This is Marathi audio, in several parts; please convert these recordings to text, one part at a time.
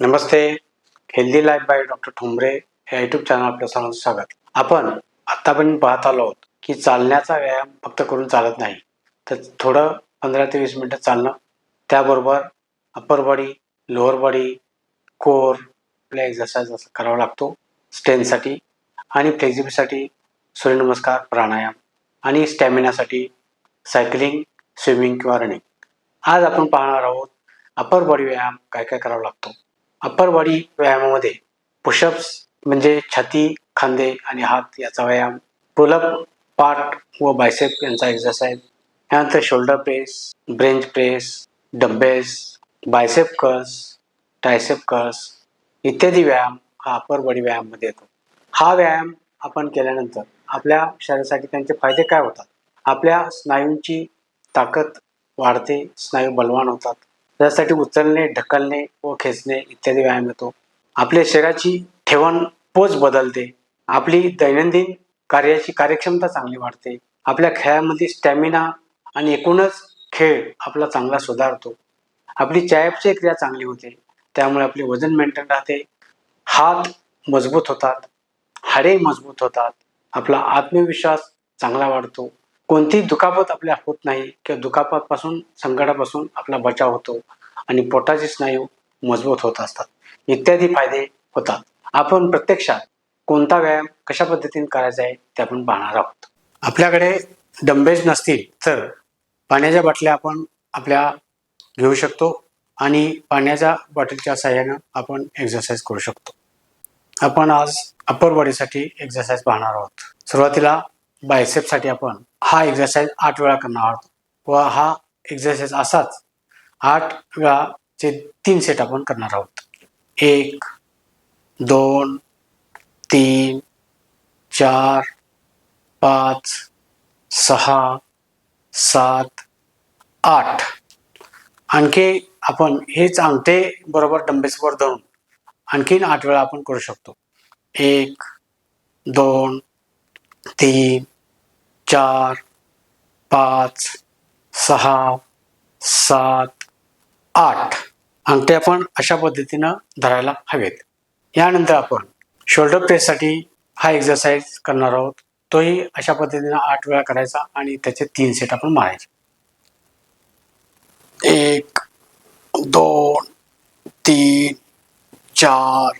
Namaste. Healthy life by doctor Thombare या युट्यूब चॅनल आपल्या सर्वांचं स्वागत. आपण आतापर्यंत पाहत आलो आहोत की चालण्याचा व्यायाम फक्त करून चालत नाही. तर थोडं पंधरा ते वीस मिनटं चालणं त्याबरोबर upper body lower body core आपल्या एक्झरसाइज असं करावा लागतो स्ट्रेंथसाठी आणि फ्लेक्झिबिलिटीसाठी सूर्यनमस्कार प्राणायाम आणि स्टॅमिनासाठी सायकलिंग स्विमिंग किंवा रनिंग आज आपण पाहणार आहोत अपर बॉडी व्यायाम काय काय करावा लागतो. अप्पर बॉडी व्यायामामध्ये पुशअप्स म्हणजे छाती खांदे आणि हात याचा व्यायाम पुलअप पाठ व बायसेप यांचा एक्सरसाइज यानंतर shoulder press bench press dumbbells bicep curls tricep curls इत्यादी व्यायाम हा अप्पर बॉडी व्यायाममध्ये येतो. हा व्यायाम आपण केल्यानंतर आपल्या शरीरासाठी त्यांचे फायदे काय होतात? आपल्या स्नायूंची ताकद वाढते स्नायू बलवान होतात त्यासाठी उचलणे ढकलणे व खेचणे इत्यादी व्यायाम येतो. आपल्या शरीराची ठेवण पोच बदलते. आपली दैनंदिन कार्याची कार्यक्षमता चांगली वाढते. आपल्या खेळामध्ये स्टॅमिना आणि एकूणच खेळ आपला चांगला सुधारतो. आपली चॅपची क्रिया चांगली होते. त्यामुळे आपले वजन मेंटेन राहते. हात मजबूत होतात. हाडे मजबूत होतात. आपला आत्मविश्वास चांगला वाढतो. कोणतीही दुखापत आपल्या होत नाही किंवा दुखापतपासून संकटापासून आपला बचाव होतो आणि पोटाचे स्नायू मजबूत होत असतात. इत्यादी फायदे होतात. आपण प्रत्यक्षात कोणता व्यायाम कशा पद्धतीने करायचा आहे ते आपण पाहणार आहोत. आपल्याकडे डंबेज नसतील तर पाण्याच्या बाटल्या आपण आपल्या घेऊ शकतो आणि पाण्याच्या बॉटलच्या सहाय्यानं आपण एक्सरसाइज करू शकतो. आपण आज अप्पर बॉडीसाठी एक्सरसाइज पाहणार आहोत. सुरुवातीला बायसेपसाठी आपण हा एक्झरसाइज आठ वेळा करणार आहोत. व हा एक्झरसाइज असाच आठ वेळाचे तीन सेट आपण करणार आहोत. एक दोन तीन चार पाच सहा सात आठ. आणखी आपण हेच अंगठे बरोबर डंबेसवर धरून आणखीन आठ वेळा आपण करू शकतो. एक दोन तीन चार पाच सहा सात आठ. अंगठे आपण अशा पद्धतीनं धरायला हवेत. यानंतर आपण शोल्डर प्रेससाठी हा एक्झरसाइज करणार आहोत. तोही अशा पद्धतीनं आठ वेळा करायचा आणि त्याचे तीन सेट आपण मारायचे. एक दोन तीन चार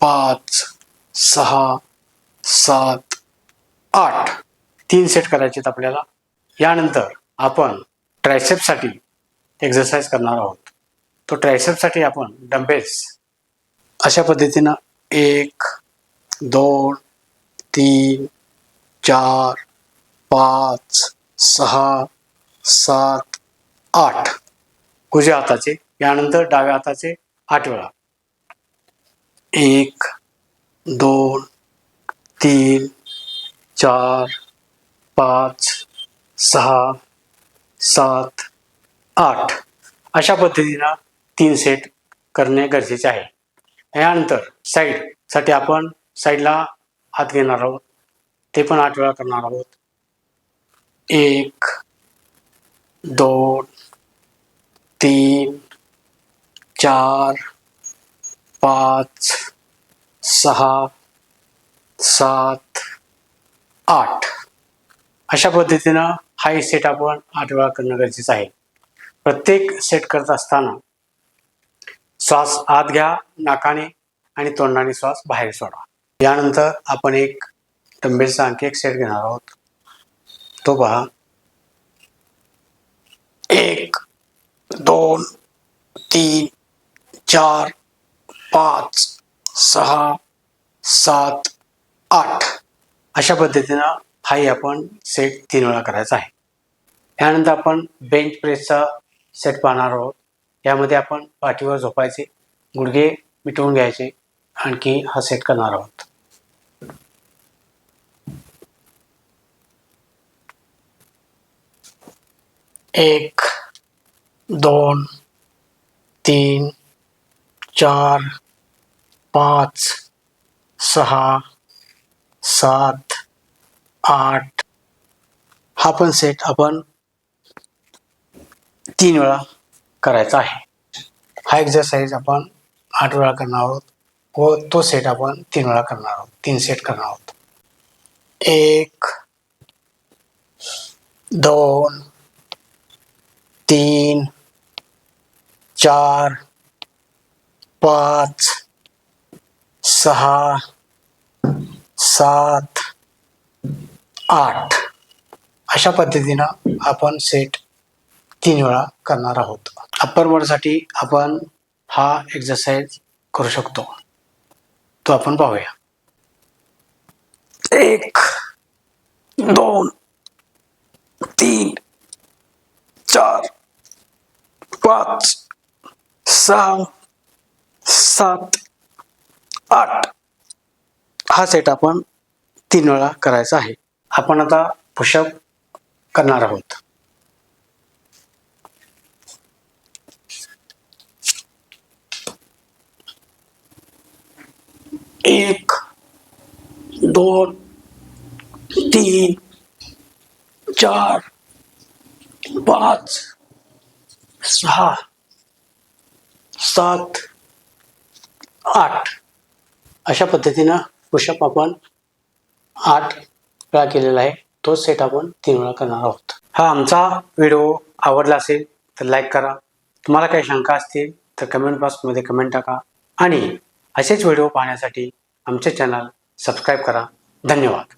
पाच सहा सात आठ. तीन सेट करायचे आहेत आपल्याला. यानंतर आपण ट्रायसेपसाठी एक्झरसाइज करणार आहोत. तो ट्रायसेपसाठी आपण डंबेल्स अशा पद्धतीनं एक दोन तीन चार पाच सहा सात आठ. उजव्या हाताचे यानंतर डाव्या हाताचे आठ वेळा. एक दोन तीन चार पाच सहा सात आठ अशा पद्धतीनं तीन सेट करणे गरजेचे आहे. यानंतर साईडसाठी आपण साईडला हात घेणार आहोत. ते पण आठ वेळा करणार आहोत. एक दोन तीन चार पाच सहा सात आठ. अशा पद्धतीनं हाही सेट आपण आठ वेळा करणं गरजेचं आहे. प्रत्येक सेट करत असताना श्वास आत घ्या नाकाने आणि तोंडाने श्वास बाहेर सोडा. यानंतर आपण एक डंबेलचा आणखी एक सेट घेणार आहोत. तो पहा. एक दोन तीन चार पाच सहा सात आठ. अशा पद्धतीनं हाही आपण सेट तीन वेळा करायचा आहे. त्यानंतर आपण बेंच प्रेसचा सेट पाहणार आहोत. यामध्ये आपण पाठीवर झोपायचे गुडघे मिटवून घ्यायचे आणखी हा सेट करणार आहोत. एक दोन तीन चार पाच सहा सात आठ. हा पण सेट आपण तीन वेळा करायचा आहे. हा एक्झरसाईज आपण आठ वेळा करणार आहोत. व तो सेट आपण तीन वेळा करणार आहोत. तीन सेट करणार आहोत. एक दोन तीन चार पाच सहा सात आठ. अशा पद्धतीनं आपण सेट तीन वेळा करणार आहोत. अप्पर बॉडीसाठी आपण हा एक्झरसाइज करू शकतो. तो आपण पाहूया. एक दोन तीन चार पाच सहा सात आठ. हा सेट आपण तीन वेळा करायचा आहे. आपण आता पुशअप करणार आहोत. एक दोन तीन चार पाच सहा सात आठ. अशा पद्धतीनं पुशअप आपण आठ वेळा केलेला आहे. तोच सेट आपण तीन वेळा करणार आहोत. हा आमचा व्हिडिओ आवडला असेल तर लाईक करा. तुम्हाला काही शंका असतील तर कमेंट बॉक्समध्ये कमेंट टाका. आणि असेच व्हिडिओ पाहण्यासाठी आमचे चॅनल सबस्क्राईब करा. धन्यवाद.